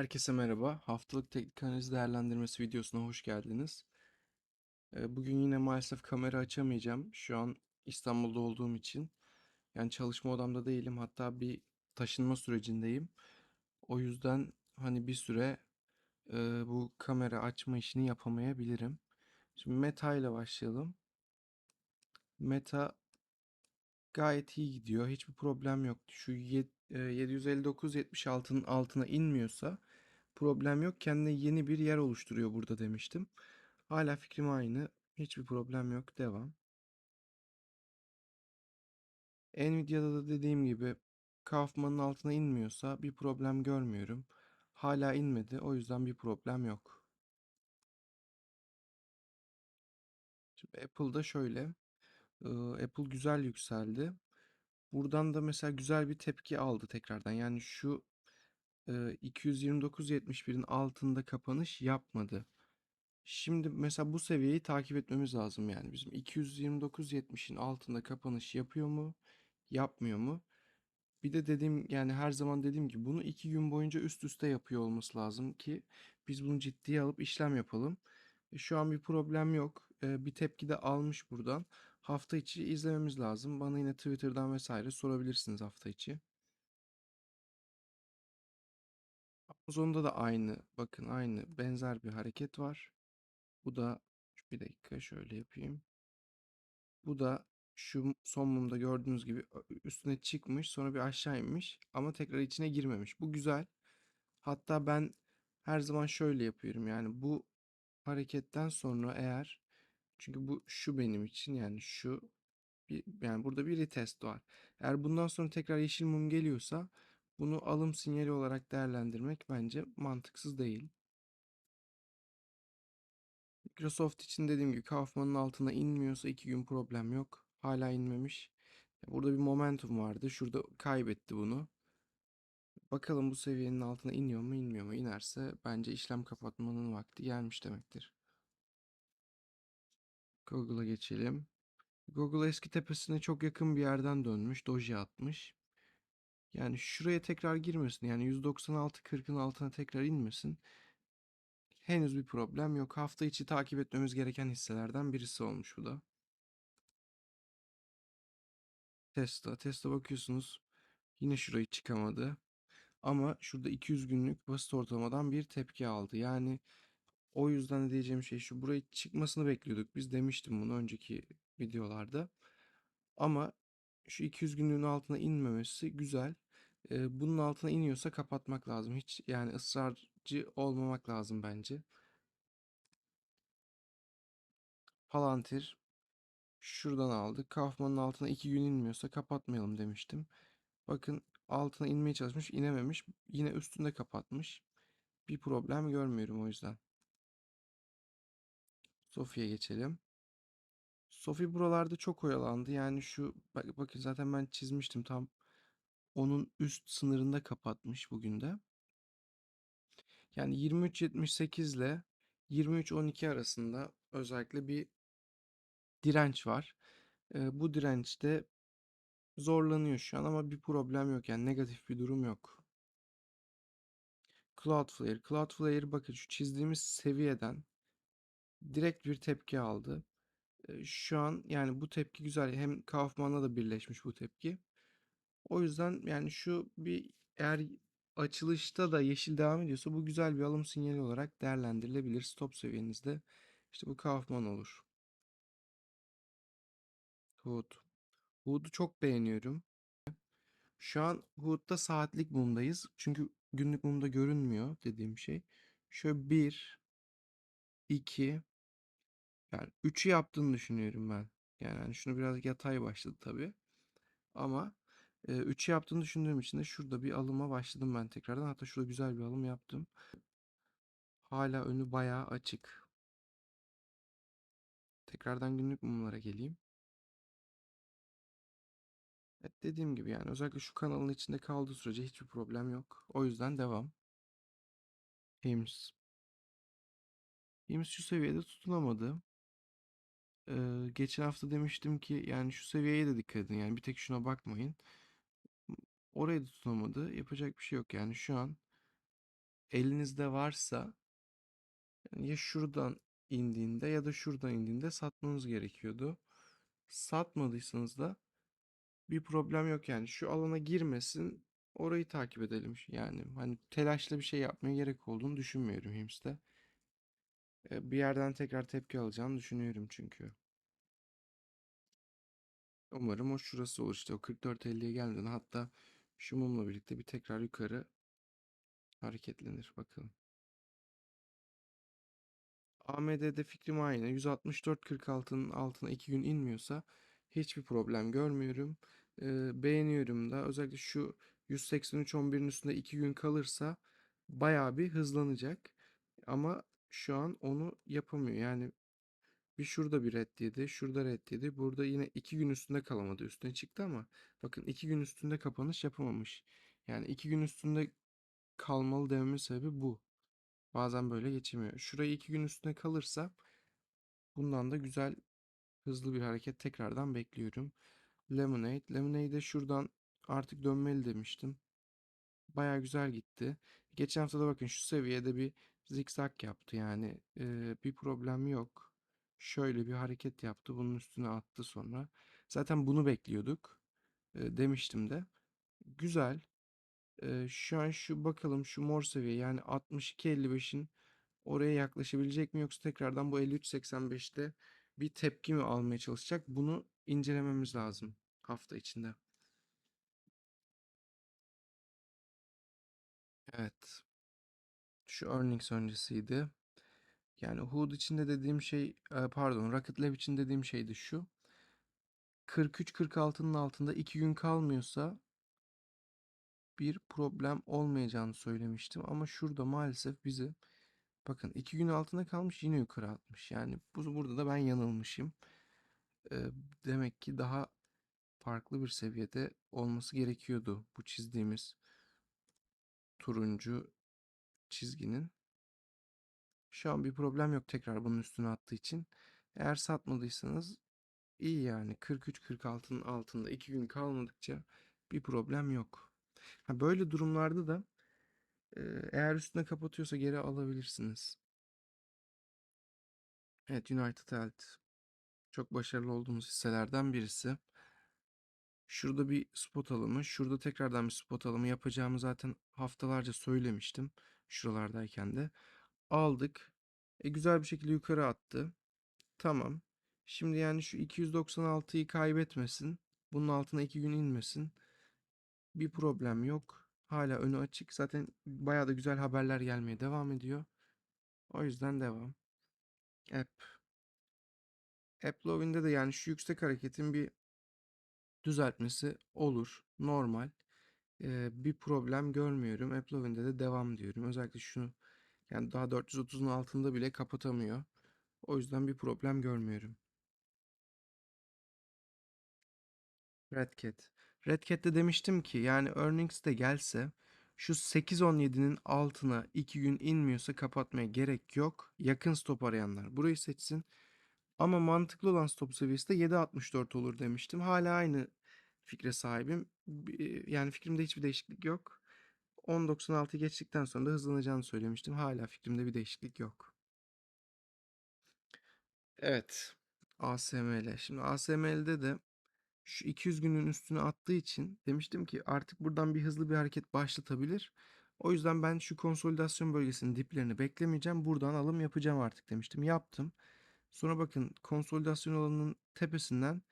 Herkese merhaba. Haftalık teknik analiz değerlendirmesi videosuna hoş geldiniz. Bugün yine maalesef kamera açamayacağım. Şu an İstanbul'da olduğum için. Yani çalışma odamda değilim. Hatta bir taşınma sürecindeyim. O yüzden hani bir süre bu kamera açma işini yapamayabilirim. Şimdi Meta ile başlayalım. Meta gayet iyi gidiyor. Hiçbir problem yok. Şu yet- e, 759-76'nın altına inmiyorsa problem yok. Kendine yeni bir yer oluşturuyor burada demiştim. Hala fikrim aynı. Hiçbir problem yok. Devam. Nvidia'da da dediğim gibi Kaufman'ın altına inmiyorsa bir problem görmüyorum. Hala inmedi. O yüzden bir problem yok. Şimdi Apple'da şöyle. Apple güzel yükseldi. Buradan da mesela güzel bir tepki aldı tekrardan. Yani şu e, 229.71'in altında kapanış yapmadı. Şimdi mesela bu seviyeyi takip etmemiz lazım yani bizim 229.70'in altında kapanış yapıyor mu, yapmıyor mu? Bir de dediğim yani her zaman dediğim gibi bunu iki gün boyunca üst üste yapıyor olması lazım ki biz bunu ciddiye alıp işlem yapalım. E, Şu an bir problem yok. Bir tepki de almış buradan. Hafta içi izlememiz lazım. Bana yine Twitter'dan vesaire sorabilirsiniz hafta içi. Amazon'da da aynı, bakın aynı benzer bir hareket var. Bu da bir dakika şöyle yapayım. Bu da şu son mumda gördüğünüz gibi üstüne çıkmış sonra bir aşağı inmiş ama tekrar içine girmemiş. Bu güzel. Hatta ben her zaman şöyle yapıyorum yani bu hareketten sonra eğer çünkü bu şu benim için yani şu bir, yani burada bir retest var. Eğer bundan sonra tekrar yeşil mum geliyorsa bunu alım sinyali olarak değerlendirmek bence mantıksız değil. Microsoft için dediğim gibi Kaufman'ın altına inmiyorsa iki gün problem yok. Hala inmemiş. Burada bir momentum vardı. Şurada kaybetti bunu. Bakalım bu seviyenin altına iniyor mu inmiyor mu? İnerse bence işlem kapatmanın vakti gelmiş demektir. Google'a geçelim. Google eski tepesine çok yakın bir yerden dönmüş. Doji atmış. Yani şuraya tekrar girmesin. Yani 196.40'ın altına tekrar inmesin. Henüz bir problem yok. Hafta içi takip etmemiz gereken hisselerden birisi olmuş bu da. Tesla. Tesla bakıyorsunuz. Yine şurayı çıkamadı. Ama şurada 200 günlük basit ortalamadan bir tepki aldı. Yani o yüzden de diyeceğim şey şu. Burayı çıkmasını bekliyorduk. Biz demiştim bunu önceki videolarda. Ama şu 200 günlüğün altına inmemesi güzel. Ee, bunun altına iniyorsa kapatmak lazım. Hiç yani ısrarcı olmamak lazım bence. Palantir şuradan aldık. Kaufman'ın altına 2 gün inmiyorsa kapatmayalım demiştim. Bakın altına inmeye çalışmış, inememiş. Yine üstünde kapatmış. Bir problem görmüyorum o yüzden. Sofi'ye geçelim. Sofi buralarda çok oyalandı. Yani şu bak- bakın zaten ben çizmiştim tam onun üst sınırında kapatmış bugün de. Yani 23.78 ile 23.12 arasında özellikle bir direnç var. Ee, bu dirençte zorlanıyor şu an ama bir problem yok yani negatif bir durum yok. Cloudflare. Cloudflare bakın şu çizdiğimiz seviyeden direkt bir tepki aldı. Şu an yani bu tepki güzel. Hem Kaufman'la da birleşmiş bu tepki. O yüzden yani şu bir eğer açılışta da yeşil devam ediyorsa bu güzel bir alım sinyali olarak değerlendirilebilir. Stop seviyenizde işte bu Kaufman olur. Hood. Hood'u çok beğeniyorum. Şu an Hood'da saatlik mumdayız. Çünkü günlük mumda görünmüyor dediğim şey. Şöyle 1 2 yani 3'ü yaptığını düşünüyorum ben. Yani hani şunu biraz yatay başladı tabii. Ama 3'ü yaptığını düşündüğüm için de şurada bir alıma başladım ben tekrardan. Hatta şurada güzel bir alım yaptım. Hala önü bayağı açık. Tekrardan günlük mumlara geleyim. Evet dediğim gibi yani özellikle şu kanalın içinde kaldığı sürece hiçbir problem yok. O yüzden devam. HIMS. HIMS şu seviyede tutunamadı. Geçen hafta demiştim ki yani şu seviyeye de dikkat edin. Yani bir tek şuna bakmayın. Oraya da tutunamadı. Yapacak bir şey yok yani şu an elinizde varsa yani ya şuradan indiğinde ya da şuradan indiğinde satmanız gerekiyordu. Satmadıysanız da bir problem yok yani. Şu alana girmesin, orayı takip edelim. Yani hani telaşla bir şey yapmaya gerek olduğunu düşünmüyorum Hims'te. Bir yerden tekrar tepki alacağını düşünüyorum çünkü. Umarım o şurası olur işte o 44.50'ye gelmeden hatta şu mumla birlikte bir tekrar yukarı hareketlenir bakalım. AMD'de fikrim aynı. 164.46'nın altına 2 gün inmiyorsa hiçbir problem görmüyorum. Ee, beğeniyorum da özellikle şu 183.11'in üstünde 2 gün kalırsa bayağı bir hızlanacak. Ama şu an onu yapamıyor. Yani bir şurada bir red yedi, şurada red yedi. Burada yine 2 gün üstünde kalamadı. Üstüne çıktı ama bakın 2 gün üstünde kapanış yapamamış. Yani 2 gün üstünde kalmalı dememin sebebi bu. Bazen böyle geçemiyor. Şurayı iki gün üstüne kalırsa bundan da güzel hızlı bir hareket tekrardan bekliyorum. Lemonade. Lemonade'e şuradan artık dönmeli demiştim. Baya güzel gitti. Geçen hafta da bakın şu seviyede bir zikzak yaptı yani e, bir problem yok. Şöyle bir hareket yaptı. Bunun üstüne attı sonra. Zaten bunu bekliyorduk. E, demiştim de. Güzel. E, şu an şu bakalım şu mor seviye yani 62.55'in oraya yaklaşabilecek mi yoksa tekrardan bu 53.85'te bir tepki mi almaya çalışacak? Bunu incelememiz lazım hafta içinde. Evet. Şu earnings öncesiydi. Yani Hood içinde dediğim şey pardon Rocket Lab için dediğim şeydi şu. 43-46'nın altında 2 gün kalmıyorsa bir problem olmayacağını söylemiştim. Ama şurada maalesef bizi bakın 2 gün altında kalmış yine yukarı atmış. Yani bu, burada da ben yanılmışım. Demek ki daha farklı bir seviyede olması gerekiyordu bu çizdiğimiz turuncu çizginin. Şu an bir problem yok tekrar bunun üstüne attığı için. Eğer satmadıysanız iyi yani 43-46'nın altında 2 gün kalmadıkça bir problem yok. Ha, böyle durumlarda da eğer üstüne kapatıyorsa geri alabilirsiniz. Evet United Health çok başarılı olduğumuz hisselerden birisi. Şurada bir spot alımı, şurada tekrardan bir spot alımı yapacağımı zaten haftalarca söylemiştim. Şuralardayken de. Aldık. E, güzel bir şekilde yukarı attı. Tamam. Şimdi yani şu 296'yı kaybetmesin. Bunun altına 2 gün inmesin. Bir problem yok. Hala önü açık. Zaten bayağı da güzel haberler gelmeye devam ediyor. O yüzden devam. App. App Lovin'de de yani şu yüksek hareketin bir düzeltmesi olur. Normal. Ee, bir problem görmüyorum. App Lovin'de de devam diyorum. Özellikle şunu yani daha 430'un altında bile kapatamıyor. O yüzden bir problem görmüyorum. Red Cat. Demiştim ki yani earnings de gelse şu 8.17'nin altına 2 gün inmiyorsa kapatmaya gerek yok. Yakın stop arayanlar burayı seçsin. Ama mantıklı olan stop seviyesi de 7.64 olur demiştim. Hala aynı fikre sahibim. Yani fikrimde hiçbir değişiklik yok. 10.96 geçtikten sonra da hızlanacağını söylemiştim. Hala fikrimde bir değişiklik yok. Evet. ASML. Şimdi ASML'de de şu 200 günün üstüne attığı için demiştim ki artık buradan bir hızlı bir hareket başlatabilir. O yüzden ben şu konsolidasyon bölgesinin diplerini beklemeyeceğim. Buradan alım yapacağım artık demiştim. Yaptım. Sonra bakın konsolidasyon alanının tepesinden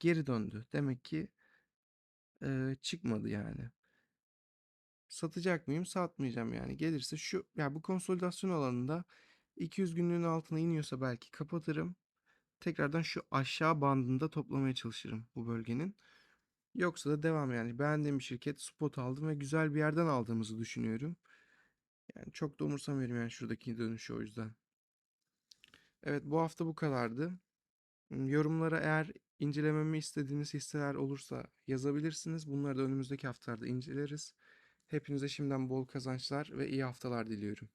geri döndü. Demek ki e, çıkmadı yani. Satacak mıyım? Satmayacağım yani. Gelirse şu ya bu konsolidasyon alanında 200 günlüğün altına iniyorsa belki kapatırım. Tekrardan şu aşağı bandında toplamaya çalışırım bu bölgenin. Yoksa da devam yani. Beğendiğim bir şirket spot aldım ve güzel bir yerden aldığımızı düşünüyorum. Yani çok da umursamıyorum yani şuradaki dönüşü o yüzden. Evet bu hafta bu kadardı. Yorumlara eğer incelememi istediğiniz hisseler olursa yazabilirsiniz. Bunları da önümüzdeki haftalarda inceleriz. Hepinize şimdiden bol kazançlar ve iyi haftalar diliyorum.